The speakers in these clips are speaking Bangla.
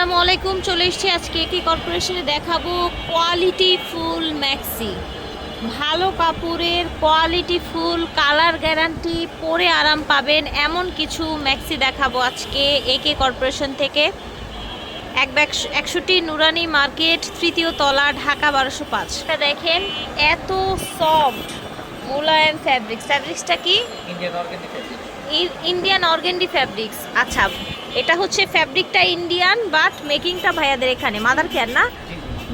আসসালামু আলাইকুম, চলে এসেছি আজকে কি কর্পোরেশনে দেখাবো কোয়ালিটি ফুল ম্যাক্সি ভালো কাপড়ের কোয়ালিটি ফুল কালার গ্যারান্টি পরে আরাম পাবেন, এমন কিছু ম্যাক্সি দেখাবো আজকে একে কর্পোরেশন থেকে। এক একষট্টি নুরানি মার্কেট, তৃতীয় তলা, ঢাকা বারোশো পাঁচ। এটা দেখেন, এত সফট মোলায়েম ফ্যাব্রিক্স ফ্যাব্রিক্সটা কি? ইন্ডিয়ান অর্গেন্ডি ফ্যাব্রিক্স আচ্ছা এটা হচ্ছে ফ্যাব্রিকটা ইন্ডিয়ান বাট মেকিংটা ভাইয়াদের এখানে মাদার কেয়ার না?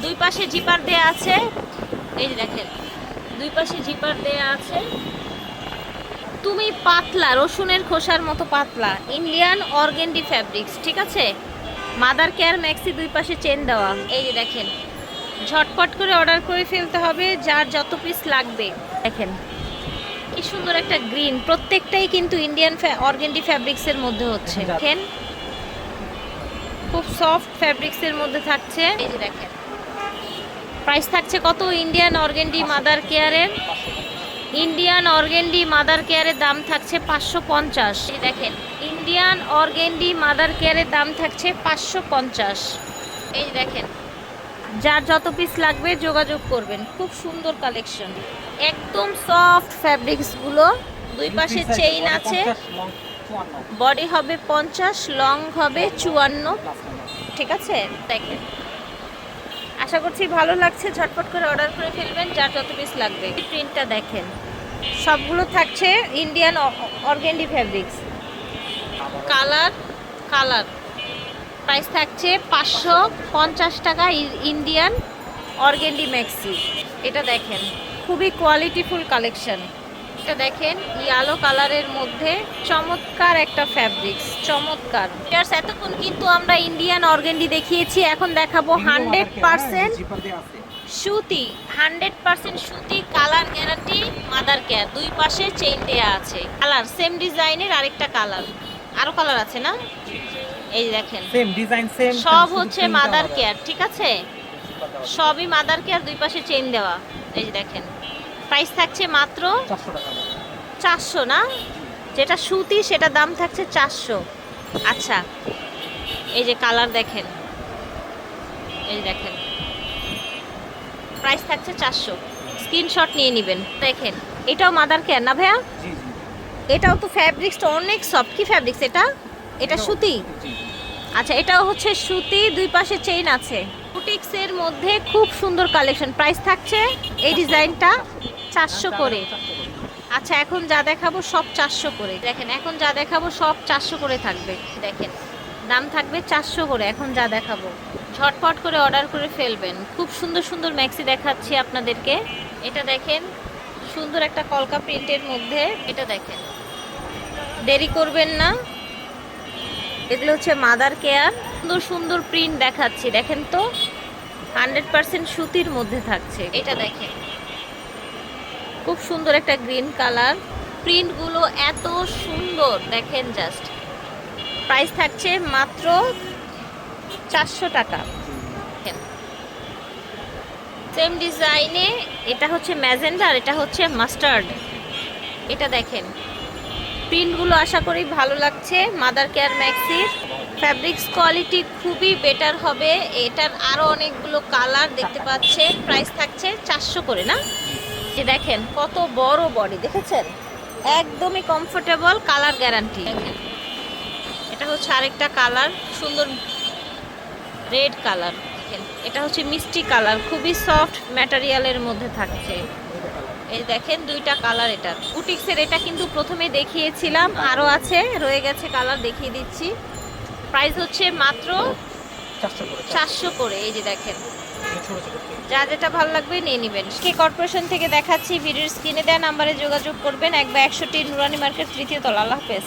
দুই পাশে জিপার দেয়া আছে। এই যে দেখেন দুই পাশে জিপার দেয়া আছে। তুমি পাতলা রসুনের খোসার মতো পাতলা ইন্ডিয়ান অর্গেন্ডি ফ্যাব্রিক্স ঠিক আছে? মাদার কেয়ার ম্যাক্সি দুই পাশে চেন দেওয়া। এই যে দেখেন ঝটপট করে অর্ডার করে ফেলতে হবে যার যত পিস লাগবে। দেখেন। কি সুন্দর একটা গ্রিন প্রত্যেকটাই কিন্তু ইন্ডিয়ান অর্গেন্ডি ফ্যাব্রিক্সের মধ্যে হচ্ছে। দেখেন খুব সফট ফ্যাব্রিক্সের মধ্যে থাকছে। এই যে দেখেন প্রাইস থাকছে কত? ইন্ডিয়ান অর্গেন্ডি মাদার কেয়ারের ইন্ডিয়ান অর্গেন্ডি মাদার কেয়ারের দাম থাকছে পাঁচশো পঞ্চাশ। দেখেন ইন্ডিয়ান অর্গেন্ডি মাদার কেয়ারের দাম থাকছে পাঁচশো পঞ্চাশ। এই দেখেন যার যত পিস লাগবে যোগাযোগ করবেন। খুব সুন্দর কালেকশন একদম সফট ফ্যাব্রিক্সগুলো দুই পাশে চেইন আছে। বডি হবে পঞ্চাশ লং হবে চুয়ান্ন। ঠিক আছে? দেখেন আশা করছি ভালো লাগছে। ঝটপট করে অর্ডার করে ফেলবেন যার যত পিস লাগবে। প্রিন্টটা দেখেন। সবগুলো থাকছে Indian organdy fabrics colour colour price থাকছে পাঁচশো পঞ্চাশ টাকা ইন্ডিয়ান অর্গেন্ডি ম্যাক্সি। এটা দেখেন খুবই কোয়ালিটিফুল কালেকশন। এটা দেখেন ইয়ালো কালারের মধ্যে চমৎকার একটা ফ্যাব্রিক্স চমৎকার। এতক্ষণ কিন্তু আমরা ইন্ডিয়ান অর্গেন্ডি দেখিয়েছি এখন দেখাবো হান্ড্রেড পার্সেন্ট সুতি হান্ড্রেড পার্সেন্ট সুতি কালার গ্যারান্টি মাদার কেয়ার দুই পাশে চেইন দেয়া আছে। কালার সেম ডিজাইনের আরেকটা কালার আরও কালার আছে না? এই দেখেন। সেম ডিজাইন সেম সব হচ্ছে মাদার কেয়ার ঠিক আছে? সবই মাদার কেয়ার দুই পাশে চেইন দেওয়া। এই যে দেখেন। প্রাইস থাকছে মাত্র চারশো না? যেটা সুতি সেটা দাম থাকছে চারশো। আচ্ছা এই যে কালার দেখেন। এই দেখেন। প্রাইস থাকছে চারশো। স্ক্রিনশট নিয়ে নেবেন। দেখেন এটাও মাদার কেয়ার না ভাইয়া? এটাও তো ফ্যাব্রিক্সটা অনেক সফট কি ফ্যাব্রিক্স এটা? এটা সুতি? আচ্ছা এটাও হচ্ছে সুতি, দুই পাশে চেইন আছে। বুটিক্সের মধ্যে খুব সুন্দর কালেকশন প্রাইস থাকছে এই ডিজাইনটা চারশো করে। আচ্ছা এখন যা দেখাবো সব চারশো করে। দেখেন, এখন যা দেখাবো সব চারশো করে থাকবে। দেখেন, দাম থাকবে চারশো করে। এখন যা দেখাবো, ঝটপট করে অর্ডার করে ফেলবেন। খুব সুন্দর সুন্দর ম্যাক্সি দেখাচ্ছি আপনাদেরকে। এটা দেখেন, সুন্দর একটা কলকা প্রিন্টের মধ্যে। এটা দেখেন, দেরি করবেন না। এগুলো হচ্ছে মাদার কেয়ার। সুন্দর সুন্দর প্রিন্ট দেখাচ্ছি। দেখেন তো হান্ড্রেড পার্সেন্ট সুতির মধ্যে থাকছে। এটা দেখেন। খুব সুন্দর একটা গ্রিন কালার প্রিন্টগুলো এত সুন্দর। দেখেন জাস্ট প্রাইস থাকছে মাত্র চারশো টাকা। সেম ডিজাইনে এটা হচ্ছে ম্যাজেন্ডা আর এটা হচ্ছে মাস্টার্ড। এটা দেখেন। প্রিন্টগুলো আশা করি ভালো লাগছে। মাদার কেয়ার ম্যাক্সির ফ্যাব্রিক্স কোয়ালিটি খুবই বেটার হবে। এটার আরও অনেকগুলো কালার দেখতে পাচ্ছে প্রাইস থাকছে চারশো করে, না? যে দেখেন, কত বড় বডি দেখেছেন? একদমই কমফোর্টেবল কালার গ্যারান্টি এটা হচ্ছে আরেকটা কালার সুন্দর রেড কালার এটা হচ্ছে মিষ্টি কালার খুবই সফট ম্যাটেরিয়ালের মধ্যে থাকছে। এই দেখেন দুইটা কালার এটা। কুটিক্সের এটা কিন্তু প্রথমে দেখিয়েছিলাম আরও আছে রয়ে গেছে কালার দেখিয়ে দিচ্ছি। প্রাইস হচ্ছে মাত্র চারশো করে এই যে দেখেন। যা যেটা ভালো লাগবে নিয়ে নেবেন। কে কর্পোরেশন থেকে দেখাচ্ছি ভিডিওর স্ক্রিনে দেওয়া নাম্বারে যোগাযোগ করবেন একবার বা একশোটি নুরানি মার্কেট তৃতীয় তলা আল্লাহ হাফেজ।